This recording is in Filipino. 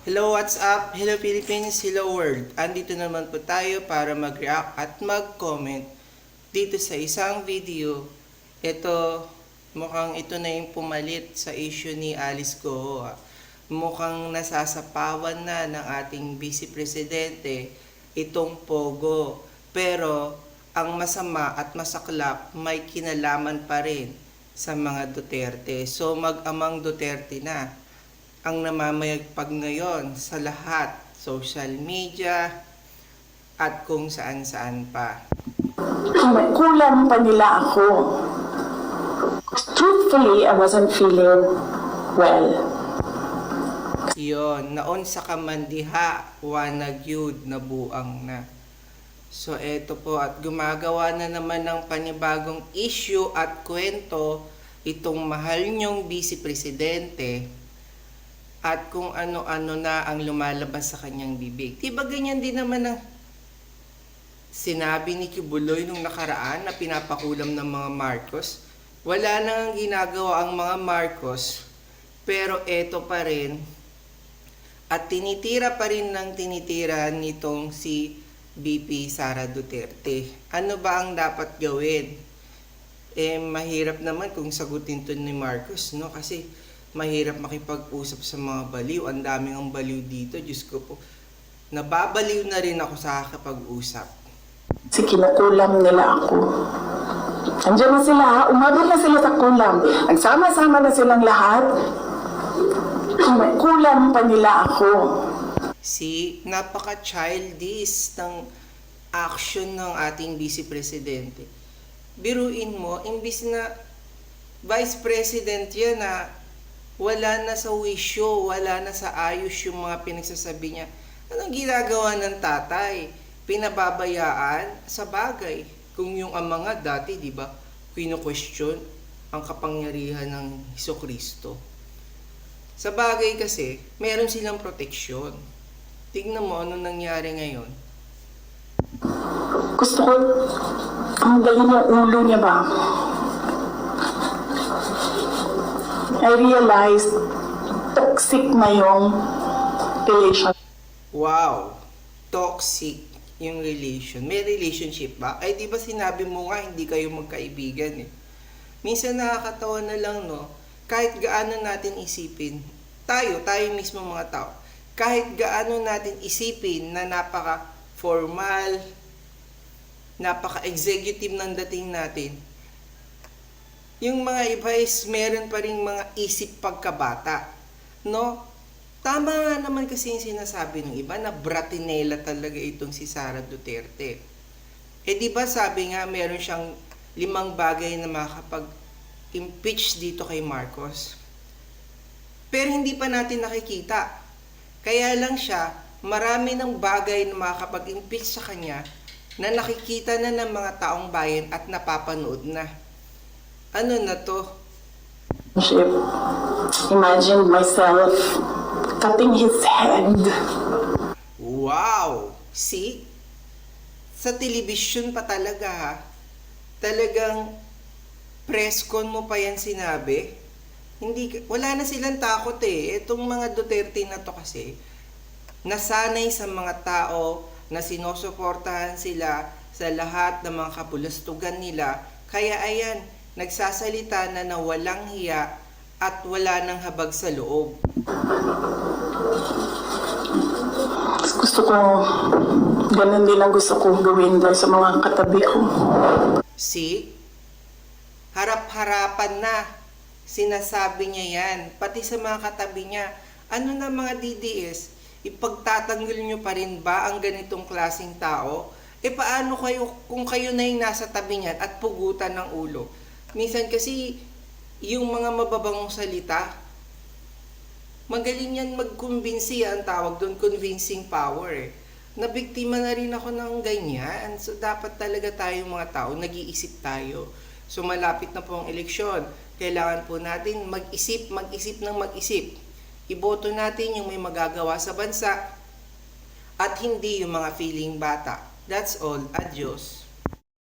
Hello, what's up? Hello Philippines, hello world. Andito naman po tayo para mag-react at mag-comment dito sa isang video. Ito, mukhang ito na yung pumalit sa issue ni Alice Go. Mukhang nasasapawan na ng ating Vice Presidente itong Pogo. Pero ang masama at masaklap may kinalaman pa rin sa mga Duterte. So mag-amang Duterte na ang namamayagpag ngayon sa lahat, social media, at kung saan-saan pa. Kulang pa nila ako. Truthfully, I wasn't feeling well. Yon, naon sa kamandiha, wanag yud na buang na. So eto po at gumagawa na naman ng panibagong issue at kwento itong mahal niyong vice presidente at kung ano-ano na ang lumalabas sa kanyang bibig. Diba ganyan din naman ang sinabi ni Kibuloy nung nakaraan na pinapakulam ng mga Marcos. Wala nang ginagawa ang mga Marcos, pero eto pa rin, at tinitira pa rin ng tinitira nitong si BP Sara Duterte. Ano ba ang dapat gawin? Eh, mahirap naman kung sagutin to ni Marcos, no? Kasi mahirap makipag-usap sa mga baliw. Ang daming ang baliw dito, Diyos ko po. Nababaliw na rin ako sa kakapag-usap. Kasi kinukulam nila ako. Andiyan na sila, umabot na sila sa kulam. Nagsama-sama na silang lahat. Kulam pa nila ako. Si napaka-childish ng action ng ating Vice Presidente. Biruin mo, imbis na Vice President yan na wala na sa wisyo, wala na sa ayos yung mga pinagsasabi niya. Anong ginagawa ng tatay? Pinababayaan sa bagay. Kung yung ama nga dati, di ba, kino-question ang kapangyarihan ng Heso Kristo. Sa bagay kasi, meron silang proteksyon. Tingnan mo ano nangyari ngayon. Gusto ko, ang galing ng ulo niya ba? I realized toxic na yung relation. Wow! Toxic yung relation. May relationship ba? Ay, di ba sinabi mo nga hindi kayo magkaibigan eh. Minsan nakakatawa na lang, no? Kahit gaano natin isipin, tayo, tayo mismo mga tao, kahit gaano natin isipin na napaka-formal, napaka-executive ng dating natin, yung mga iba is meron pa rin mga isip pagkabata. No? Tama nga naman kasi yung sinasabi ng iba na bratinela talaga itong si Sara Duterte. Eh di ba sabi nga meron siyang limang bagay na makakapag-impeach dito kay Marcos. Pero hindi pa natin nakikita. Kaya lang siya, marami ng bagay na makakapag-impeach sa kanya na nakikita na ng mga taong bayan at napapanood na. Ano na to? Imagine myself cutting his head. Wow! See? Sa television pa talaga ha. Talagang press con mo pa yan sinabi. Hindi, wala na silang takot eh. Itong mga Duterte na to kasi, nasanay sa mga tao na sinusuportahan sila sa lahat ng mga kapulastugan nila. Kaya ayan, nagsasalita na na walang hiya at wala nang habag sa loob. Gusto ko, ganun din ang gusto kong gawin dahil sa mga katabi ko. See? Harap-harapan na. Sinasabi niya yan. Pati sa mga katabi niya. Ano na mga DDS? Ipagtatanggol niyo pa rin ba ang ganitong klasing tao? E paano kayo kung kayo na yung nasa tabi niyan at pugutan ng ulo? Minsan kasi yung mga mababangong salita, magaling yan magkumbinsi ang tawag doon, convincing power. Nabiktima na rin ako ng ganyan. So, dapat talaga tayong mga tao, nag-iisip tayo. So, malapit na po ang eleksyon. Kailangan po natin mag-isip, mag-isip ng mag-isip. Iboto natin yung may magagawa sa bansa at hindi yung mga feeling bata. That's all. Adios.